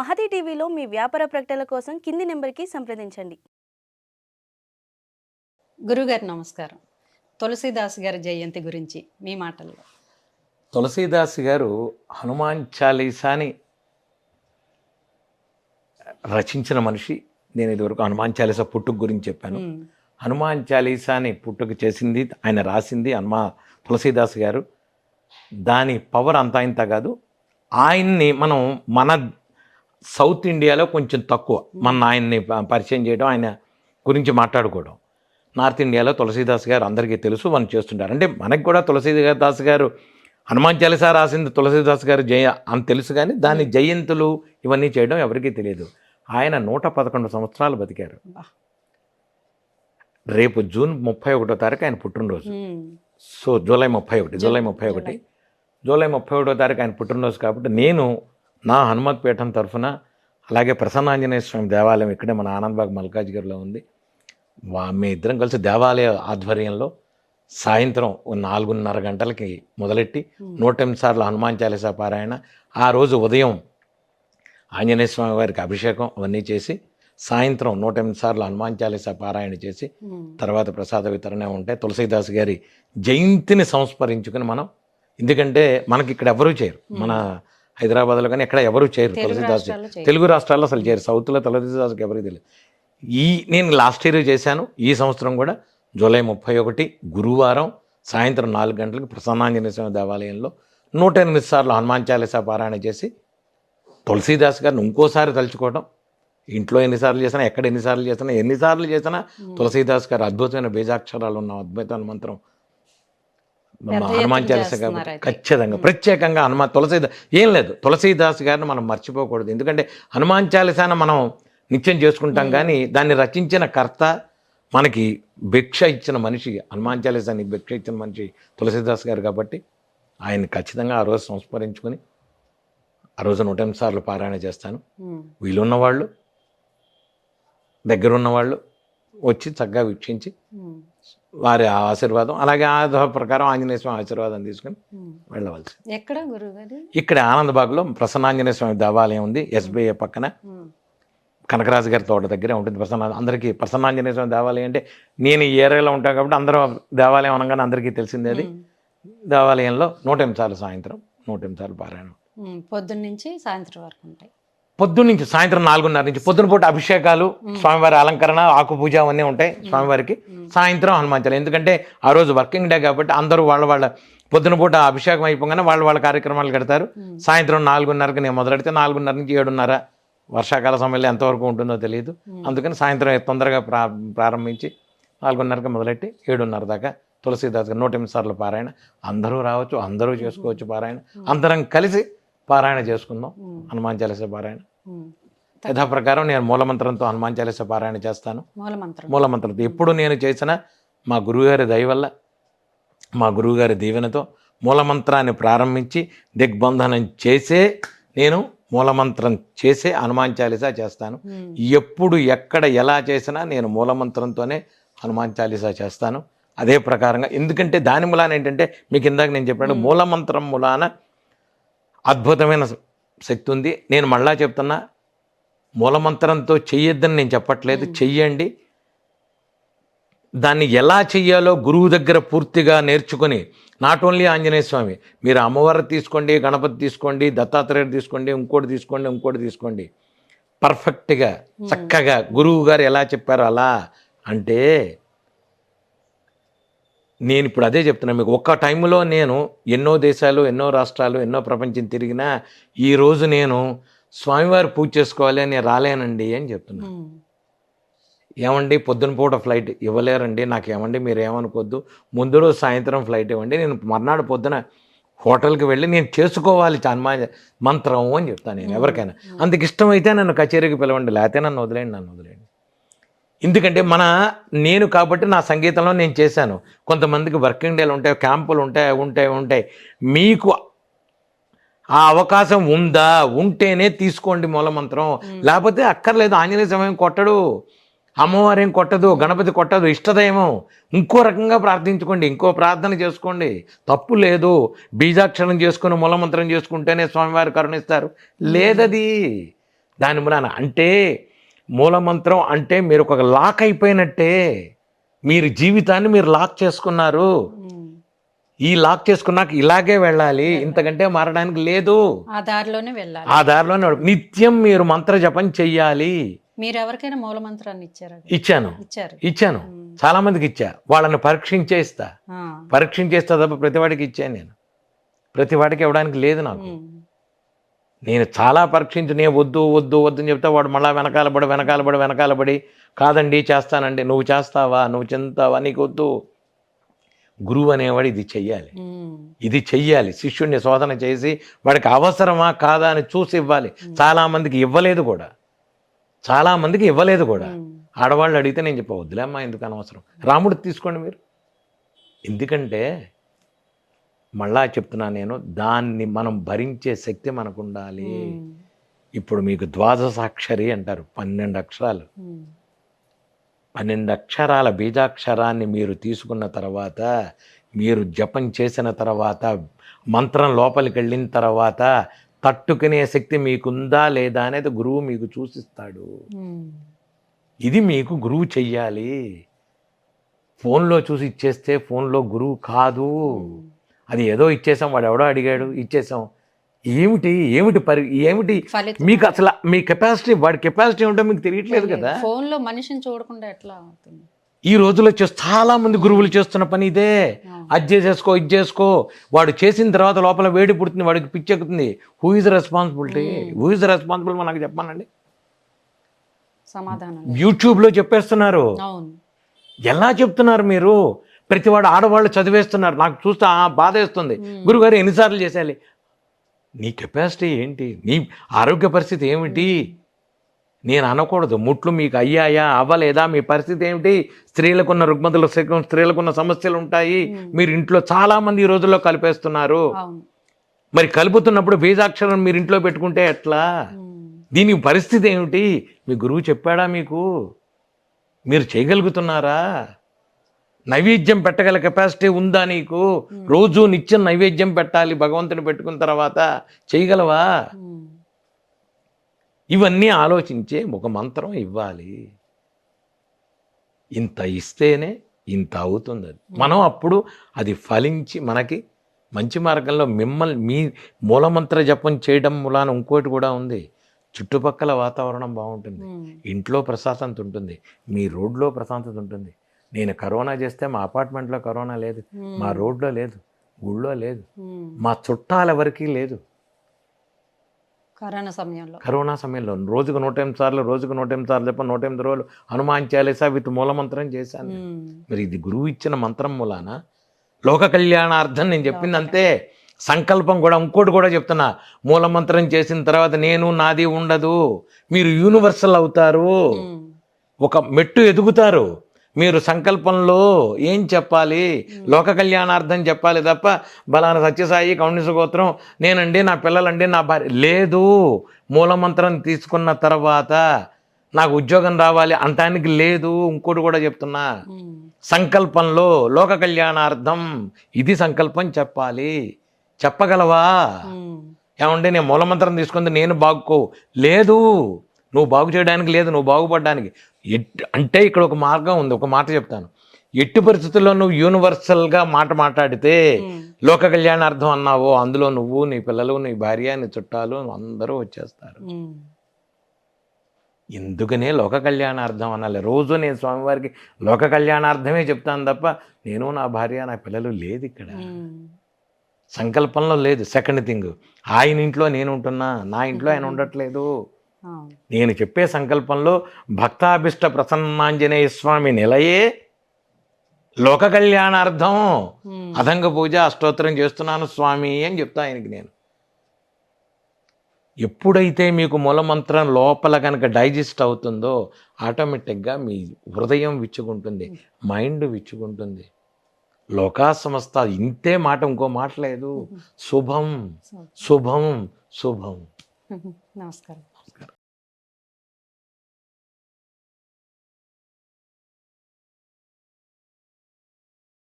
మహతి టీవీలో మీ వ్యాపార ప్రకటనల కోసం కింది నెంబర్కి సంప్రదించండి. గురుగారు నమస్కారం. తులసీదాస్ గారి జయంతి గురించి మీ మాటల్లో. తులసీదాస్ గారు హనుమాన్ చాలీసాని రచించిన మనిషి. నేను ఇదివరకు హనుమాన్ చాలీసా పుట్టుక గురించి చెప్పాను. హనుమాన్ చాలీసాని పుట్టుక చేసింది ఆయన రాసింది హనుమా తులసీదాస్ గారు. దాని పవర్ అంతా ఇంత కాదు. ఆయన్ని మనం మన సౌత్ ఇండియాలో కొంచెం తక్కువ మన ఆయన్ని పరిచయం చేయడం ఆయన గురించి మాట్లాడుకోవడం. నార్త్ ఇండియాలో తులసీదాస్ గారు అందరికీ తెలుసు మనం చేస్తుంటారు. అంటే మనకి కూడా తులసీదాస్ గారు హనుమాన్ చాలీసా రాసింది తులసీదాస్ గారు జయ అని తెలుసు కానీ దాని జయంతులు ఇవన్నీ చేయడం ఎవరికీ తెలియదు. ఆయన నూట పదకొండు సంవత్సరాలు బతికారు. రేపు జూన్ ముప్పై ఒకటో తారీఖు ఆయన పుట్టినరోజు. సో జూలై ముప్పై ఒకటి జూలై. ముప్పై ఒకటి. జూలై ముప్పై ఒకటో తారీఖు ఆయన పుట్టినరోజు కాబట్టి నేను నా హనుమత్ పీఠం తరఫున అలాగే ప్రసన్నాంజనేయ స్వామి దేవాలయం ఇక్కడే మన ఆనందబాగ్ మల్కాజ్గిరిలో ఉంది. వా మీ ఇద్దరం కలిసి దేవాలయ ఆధ్వర్యంలో సాయంత్రం నాలుగున్నర గంటలకి మొదలెట్టి నూట ఎనిమిది సార్లు హనుమాన్ చాలీసా పారాయణ ఆ రోజు ఉదయం ఆంజనేయ స్వామి వారికి అభిషేకం అవన్నీ చేసి సాయంత్రం నూట ఎనిమిది సార్లు హనుమాన్ చాలీసా పారాయణ చేసి తర్వాత ప్రసాద వితరణ ఉంటాయి తులసీదాస్ గారి జయంతిని సంస్మరించుకుని మనం ఎందుకంటే మనకి ఇక్కడ ఎవరూ చేయరు. మన హైదరాబాద్లో కానీ ఎక్కడ ఎవరూ చేయరు తులసీదాస్. తెలుగు రాష్ట్రాల్లో అసలు చేయరు సౌత్లో తులసీదాస్కి ఎవరికి తెలియదు. ఈ నేను లాస్ట్ ఇయర్ చేశాను. ఈ సంవత్సరం కూడా జూలై ముప్పై ఒకటి గురువారం సాయంత్రం నాలుగు గంటలకు ప్రసన్నాంజనేయ స్వామి దేవాలయంలో నూట ఎనిమిది సార్లు హనుమాన్ చాలీసా పారాయణ చేసి తులసీదాస్ గారిని ఇంకోసారి తలుచుకోవడం ఇంట్లో ఎన్నిసార్లు చేసినా ఎక్కడ ఎన్నిసార్లు చేసినా ఎన్నిసార్లు చేసినా తులసీదాస్ గారు అద్భుతమైన బీజాక్షరాలు ఉన్న అద్భుతమైన మంత్రం హనుమాన్ చాలీసా కాబట్టి. ఖచ్చితంగా ప్రత్యేకంగా హనుమాన్ తులసీదాస్ ఏం లేదు తులసీదాస్ గారిని మనం మర్చిపోకూడదు. ఎందుకంటే హనుమాన్ చాలీసాను మనం నిత్యం చేసుకుంటాం కానీ దాన్ని రచించిన కర్త మనకి భిక్ష ఇచ్చిన మనిషి హనుమాన్ చాలీసాని భిక్ష ఇచ్చిన మనిషి తులసీదాస్ గారు కాబట్టి ఆయన్ని ఖచ్చితంగా ఆ రోజు సంస్మరించుకొని ఆ రోజు నూట ఎనిమిది సార్లు పారాయణ చేస్తాను. వీలున్న వాళ్ళు దగ్గరున్న వాళ్ళు వచ్చి చక్కగా వీక్షించి వారి ఆశీర్వాదం అలాగే ఆ ప్రకారం ఆంజనేయ స్వామి ఆశీర్వాదం తీసుకుని ఉమ్. వెళ్ళవలసి. ఎక్కడ గురుగారు ఇక్కడ ఆనందబాగ్లో ప్రసన్నాంజనేయ స్వామి దేవాలయం ఉంది ఎస్బీఐ పక్కన. ఉమ్, కనకరాజు గారి తోట దగ్గరే ఉంటుంది ప్రసన్న అందరికీ ప్రసన్నాంజనేయ స్వామి దేవాలయం అంటే నేను ఈ ఏరియాలో ఉంటాను కాబట్టి అందరూ దేవాలయం అనగానే అందరికీ తెలిసిందే అది. ఉమ్, దేవాలయంలో నూట ఎనిమిది సార్లు సాయంత్రం నూట ఎనిమిది సార్లు పారాయణం. పొద్దున్న నుంచి సాయంత్రం వరకు ఉంటాయి. పొద్దున్న నుంచి సాయంత్రం నాలుగున్నర నుంచి పొద్దున పూట అభిషేకాలు స్వామివారి అలంకరణ ఆకు పూజ అవన్నీ ఉంటాయి స్వామివారికి. సాయంత్రం హనుమంతులు ఎందుకంటే ఆ రోజు వర్కింగ్ డే కాబట్టి అందరూ వాళ్ళ వాళ్ళ పొద్దున పూట అభిషేకం అయిపోగానే వాళ్ళ వాళ్ళ కార్యక్రమాలు కడతారు. సాయంత్రం నాలుగున్నరకి నేను మొదలెడితే నాలుగున్నర నుంచి ఏడున్నర వర్షాకాల సమయంలో ఎంతవరకు ఉంటుందో తెలియదు. అందుకని సాయంత్రం తొందరగా ప్రా ప్రారంభించి నాలుగున్నరకి మొదలెట్టి ఏడున్నర దాకా తులసీదాస్ నూట ఎనిమిది సార్లు పారాయణ. అందరూ రావచ్చు అందరూ చేసుకోవచ్చు పారాయణ. అందరం కలిసి పారాయణ చేసుకుందాం. హనుమాన్ చాలీసా పారాయణ. యథాప్రకారం నేను మూలమంత్రంతో హనుమాన్ చాలీసా పారాయణ చేస్తాను. మూల మంత్రం మూలమంత్రంతో ఎప్పుడు నేను చేసిన మా గురువుగారి దయ వల్ల మా గురువుగారి దీవెనతో మూలమంత్రాన్ని ప్రారంభించి దిగ్బంధనం చేసే నేను మూలమంత్రం చేసే హనుమాన్ చాలీసా చేస్తాను. ఎప్పుడు ఎక్కడ ఎలా చేసినా నేను మూలమంత్రంతోనే హనుమాన్ చాలీసా చేస్తాను. అదే ప్రకారంగా ఎందుకంటే దాని మూలాన ఏంటంటే మీకు ఇందాక నేను చెప్పినట్టు మూలమంత్రం మూలాన అద్భుతమైన శక్తి ఉంది. నేను మళ్ళా చెప్తున్నా మూలమంత్రంతో చెయ్యొద్దని నేను చెప్పట్లేదు. చెయ్యండి. దాన్ని ఎలా చెయ్యాలో గురువు దగ్గర పూర్తిగా నేర్చుకొని నాట్ ఓన్లీ ఆంజనేయ స్వామి మీరు అమ్మవారు తీసుకోండి గణపతి తీసుకోండి దత్తాత్రేయుడు తీసుకోండి ఇంకోటి తీసుకోండి ఇంకోటి తీసుకోండి. పర్ఫెక్ట్గా చక్కగా గురువు గారు ఎలా చెప్పారో అలా అంటే నేను ఇప్పుడు అదే చెప్తున్నా మీకు ఒక్క టైంలో నేను ఎన్నో దేశాలు ఎన్నో రాష్ట్రాలు ఎన్నో ప్రపంచం తిరిగినా ఈరోజు నేను స్వామివారి పూజ చేసుకోవాలి అని రాలేనండి అని చెప్తున్నా. ఉమ్, ఏమండి? పొద్దున పూట ఫ్లైట్ ఇవ్వలేరండి. నాకు ఏమండి మీరు ఏమనుకోవద్దు ముందు రోజు సాయంత్రం ఫ్లైట్ ఇవ్వండి. నేను మర్నాడు పొద్దున హోటల్కి వెళ్ళి నేను చేసుకోవాలి హనుమా మంత్రం అని చెప్తాను నేను ఎవరికైనా. అందుకు ఇష్టమైతే నన్ను కచేరీకి పిలవండి. లేకపోతే నన్ను వదిలేయండి నన్ను వదిలేయండి. ఎందుకంటే మన నేను కాబట్టి నా సంగీతంలో నేను చేశాను. కొంతమందికి వర్కింగ్ డేలు ఉంటాయి క్యాంపులు ఉంటాయి ఉంటాయి ఉంటాయి. మీకు ఆ అవకాశం ఉందా? ఉంటేనే తీసుకోండి మూలమంత్రం. లేకపోతే అక్కర్లేదు ఆంజనేయ సమయం కొట్టడు అమ్మవారు ఏం కొట్టదు గణపతి కొట్టదు ఇష్టదైవం. ఇంకో రకంగా ప్రార్థించుకోండి ఇంకో ప్రార్థన చేసుకోండి. తప్పు లేదు. బీజాక్షరం చేసుకుని మూలమంత్రం చేసుకుంటేనే స్వామివారు కరుణిస్తారు. లేదది. దాని మూలాన అంటే మూలమంత్రం అంటే మీరు ఒక లాక్ అయిపోయినట్టే. మీరు జీవితాన్ని మీరు లాక్ చేసుకున్నారు. ఈ లాక్ చేసుకున్నాక ఇలాగే వెళ్ళాలి. ఇంతకంటే మారడానికి లేదు. ఆ దారిలోనే వెళ్ళాలి. ఆ దారిలోనే నిత్యం మీరు మంత్ర జపం చెయ్యాలి. మీరు ఎవరికైనా మూల మంత్రాన్ని ఇచ్చారా. ఇచ్చాను. ఇచ్చాను చాలా మందికి ఇచ్చా. వాళ్ళని పరీక్షించే ఇస్తా. ఆ. పరీక్షించేస్తా తప్ప ప్రతి వాడికి ఇచ్చాను నేను. ప్రతి వాడికి ఇవ్వడానికి లేదు నాకు. నేను చాలా పరీక్షించి నేను వద్దు వద్దు వద్దు అని చెప్తే వాడు మళ్ళీ వెనకాల పడి వెనకాల పడి వెనకాల పడి కాదండి చేస్తానండి. నువ్వు చేస్తావా? నువ్వు చెందుతావా? నీకు వద్దు. గురువు అనేవాడు ఇది చెయ్యాలి. ఇది చెయ్యాలి. శిష్యుడిని శోధన చేసి వాడికి అవసరమా కాదా అని చూసి ఇవ్వాలి. చాలా మందికి ఇవ్వలేదు కూడా. చాలా మందికి ఇవ్వలేదు కూడా. ఆడవాళ్ళు అడిగితే నేను చెప్ప వద్దులేమ్మా ఎందుకు అనవసరం? రాముడు తీసుకోండి మీరు. ఎందుకంటే మళ్ళా చెప్తున్నా నేను దాన్ని మనం భరించే శక్తి మనకు ఉండాలి. ఇప్పుడు మీకు ద్వాదశాక్షరి అంటారు పన్నెండు అక్షరాలు. పన్నెండు అక్షరాల బీజాక్షరాన్ని మీరు తీసుకున్న తర్వాత మీరు జపం చేసిన తర్వాత మంత్రం లోపలికి వెళ్ళిన తర్వాత తట్టుకునే శక్తి మీకుందా లేదా అనేది గురువు మీకు చూసిస్తాడు. ఇది మీకు గురువు చెయ్యాలి ఫోన్లో చూసి ఇచ్చేస్తే ఫోన్లో గురువు కాదు అది ఏదో ఇచ్చేసాం వాడు ఎవడో అడిగాడు ఇచ్చేసాం. ఏమిటి ఏమిటి పరి ఏమిటి? మీకు అసలు మీ కెపాసిటీ వాడి కెపాసిటీ ఉంటే మీకు తెలియట్లేదు కదా? ఫోన్లో మనిషిని చూడకుండా ఎట్లా అవుతుంది? ఈ రోజుల్లో చేస్తూ చాలా మంది గురువులు చేస్తున్న పని ఇదే. అది చేసేసుకో ఇది చేసుకో. వాడు చేసిన తర్వాత లోపల వేడి పుడుతుంది వాడికి పిచ్చెక్కుతుంది who is responsibility who is responsible మనకు చెప్పానండి సమాధానం. యూట్యూబ్లో చెప్పేస్తున్నారు. ఎలా చెప్తున్నారు మీరు? ప్రతివాడు ఆడవాళ్ళు చదివేస్తున్నారు. నాకు చూస్తే ఆ బాధ వేస్తుంది. గురుగారు ఎన్నిసార్లు చేసేయాలి నీ కెపాసిటీ ఏంటి? నీ ఆరోగ్య పరిస్థితి ఏమిటి? నేను అనకూడదు. ముట్లు మీకు అయ్యాయా? అవ్వలేదా? మీ పరిస్థితి ఏమిటి? స్త్రీలకున్న రుగ్మతలు స్త్రీలకున్న సమస్యలు ఉంటాయి. మీరు ఇంట్లో చాలా మంది ఈ రోజుల్లో కలిపేస్తున్నారు. మరి కలుపుతున్నప్పుడు బీజాక్షరం మీరు ఇంట్లో పెట్టుకుంటే ఎట్లా. దీని పరిస్థితి ఏమిటి? మీ గురువు చెప్పాడా మీకు? మీరు చేయగలుగుతున్నారా? నైవేద్యం పెట్టగల కెపాసిటీ ఉందా నీకు? రోజు నిత్యం నైవేద్యం పెట్టాలి భగవంతుని పెట్టుకున్న తర్వాత చేయగలవా. ఇవన్నీ ఆలోచించే ఒక మంత్రం ఇవ్వాలి. ఇంత ఇస్తేనే ఇంత అవుతుంది అది. మనం అప్పుడు అది ఫలించి మనకి మంచి మార్గంలో మిమ్మల్ని మీ మూలమంత్ర జపం చేయడం మూలాన ఇంకోటి కూడా ఉంది. చుట్టుపక్కల వాతావరణం బాగుంటుంది. ఇంట్లో ప్రశాంతత ఉంటుంది. మీ రోడ్లో ప్రశాంతత ఉంటుంది. నేను కరోనా చేస్తే మా అపార్ట్మెంట్లో కరోనా లేదు మా రోడ్లో లేదు గుళ్ళో లేదు. మా చుట్టాలు ఎవరికీ లేదు. కరోనా సమయంలో. కరోనా సమయంలో రోజుకు నూట ఎనిమిది సార్లు రోజుకు నూట ఎనిమిది సార్లు చెప్ప నూట ఎనిమిది రోజులు హనుమాన్ చాలీసా విత్ మూలమంత్రం చేశాను. మరి ఇది గురువు ఇచ్చిన మంత్రం మూలాన లోక కళ్యాణార్థం నేను చెప్పింది అంతే. సంకల్పం కూడా ఇంకోటి కూడా చెప్తున్నా. మూలమంత్రం చేసిన తర్వాత నేను నాది ఉండదు. మీరు యూనివర్సల్ అవుతారు. ఒక మెట్టు ఎదుగుతారు. మీరు సంకల్పంలో ఏం చెప్పాలి? లోక కళ్యాణార్థం చెప్పాలి తప్ప బలానా సత్యసాయి కౌండిస గోత్రం నేనండి నా పిల్లలండి నా భార్య లేదు. మూలమంత్రం తీసుకున్న తర్వాత నాకు ఉద్యోగం రావాలి అంటానికి లేదు. ఇంకోటి కూడా చెప్తున్నా. సంకల్పంలో లోక కళ్యాణార్థం ఇది సంకల్పం చెప్పాలి. చెప్పగలవా. ఏమంటే నేను మూలమంత్రం తీసుకుంది నేను బాగుకో. లేదు. నువ్వు బాగు చేయడానికి లేదు నువ్వు బాగుపడడానికి ఎట్ అంటే ఇక్కడ ఒక మార్గం ఉంది ఒక మాట చెప్తాను ఎట్టి పరిస్థితుల్లో నువ్వు యూనివర్సల్గా మాట మాట్లాడితే. లోక కళ్యాణార్థం అన్నావో అందులో నువ్వు నీ పిల్లలు నీ భార్య నీ చుట్టాలు అందరూ వచ్చేస్తారు. ఎందుకనే లోక కళ్యాణార్థం అనాలి రోజు నేను స్వామివారికి లోక కళ్యాణార్థమే చెప్తాను తప్ప నేను నా భార్య నా పిల్లలు లేదు ఇక్కడ. సంకల్పంలో లేదు సెకండ్ థింగ్ ఆయన ఇంట్లో నేను ఉంటున్నా నా ఇంట్లో ఆయన ఉండట్లేదు. నేను చెప్పే సంకల్పంలో భక్తాభిష్ట ప్రసన్నాంజనేయ స్వామి నిలయే లోక కళ్యాణార్థం. అదంగ పూజ అష్టోత్తరం చేస్తున్నాను స్వామి అని చెప్తా ఆయనకి నేను. ఎప్పుడైతే మీకు మూలమంత్రం లోపల కనుక డైజెస్ట్ అవుతుందో ఆటోమేటిక్గా మీ హృదయం విచ్చుకుంటుంది మైండ్ విచ్చుకుంటుంది. లోకా సంస్థ ఇంతే మాట ఇంకో మాట లేదు. శుభం. శుభం శుభం. నమస్కారం.